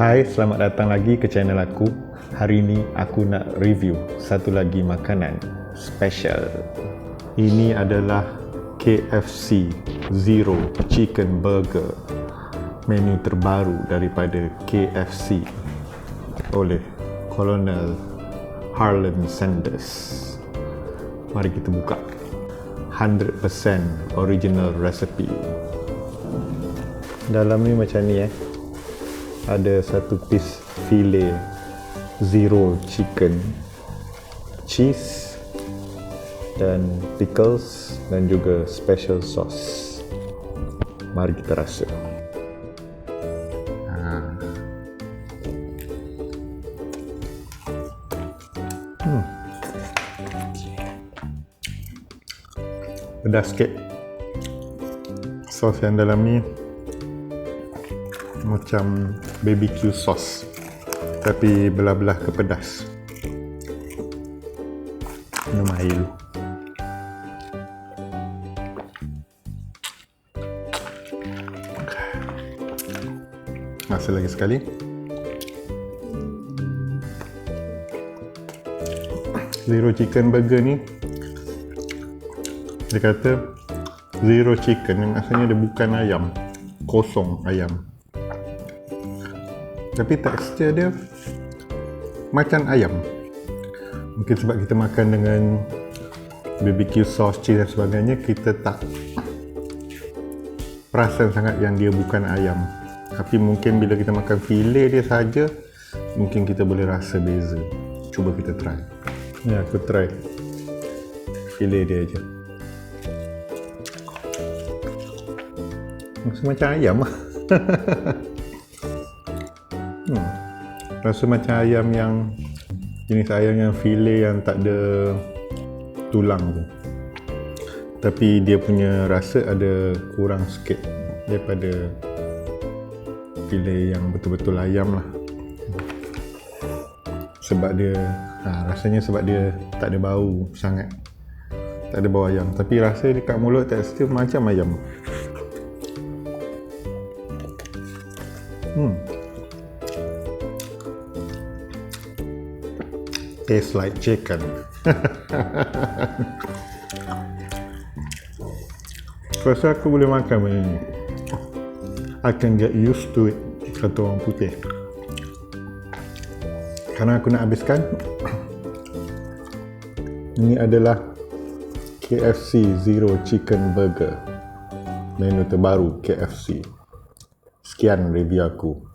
Hai, selamat datang lagi ke channel aku. Hari ini aku nak review satu lagi makanan special. Ini adalah KFC Zero Chicken Burger. Menu terbaru daripada KFC oleh Colonel Harlan Sanders. Mari kita buka. 100% original recipe. Dalam ni macam ni eh ada satu piece filet zero chicken cheese dan pickles dan juga special sauce mari kita rasa ha. hmm. pedas sikit sos yang dalam ni macam BBQ sauce tapi belah-belah ke pedas. Minum air dulu. Rasa lagi sekali. Zero chicken burger ni dia kata zero chicken asalnya dia bukan ayam kosong ayam tapi tekstur dia macam ayam. Mungkin sebab kita makan dengan BBQ sauce cheese dan sebagainya kita tak perasan sangat yang dia bukan ayam. Tapi mungkin bila kita makan filet dia saja mungkin kita boleh rasa beza. Cuba kita try. Ni aku try. Filet dia aja. Rasa macam ayam hmm. rasa macam ayam yang jenis ayam yang filet yang tak ada tulang tu. Tapi dia punya rasa ada kurang sikit daripada filet yang betul-betul ayam lah. Sebab dia ha, rasanya sebab dia tak ada bau sangat. Tak ada bau ayam. Tapi rasa dekat mulut tekstur macam ayam. Hmm tastes like chicken. Rasa aku boleh makan benda ni. I can get used to it kata orang putih. Karena aku nak habiskan ini adalah KFC Zero Chicken Burger menu terbaru KFC sekian review aku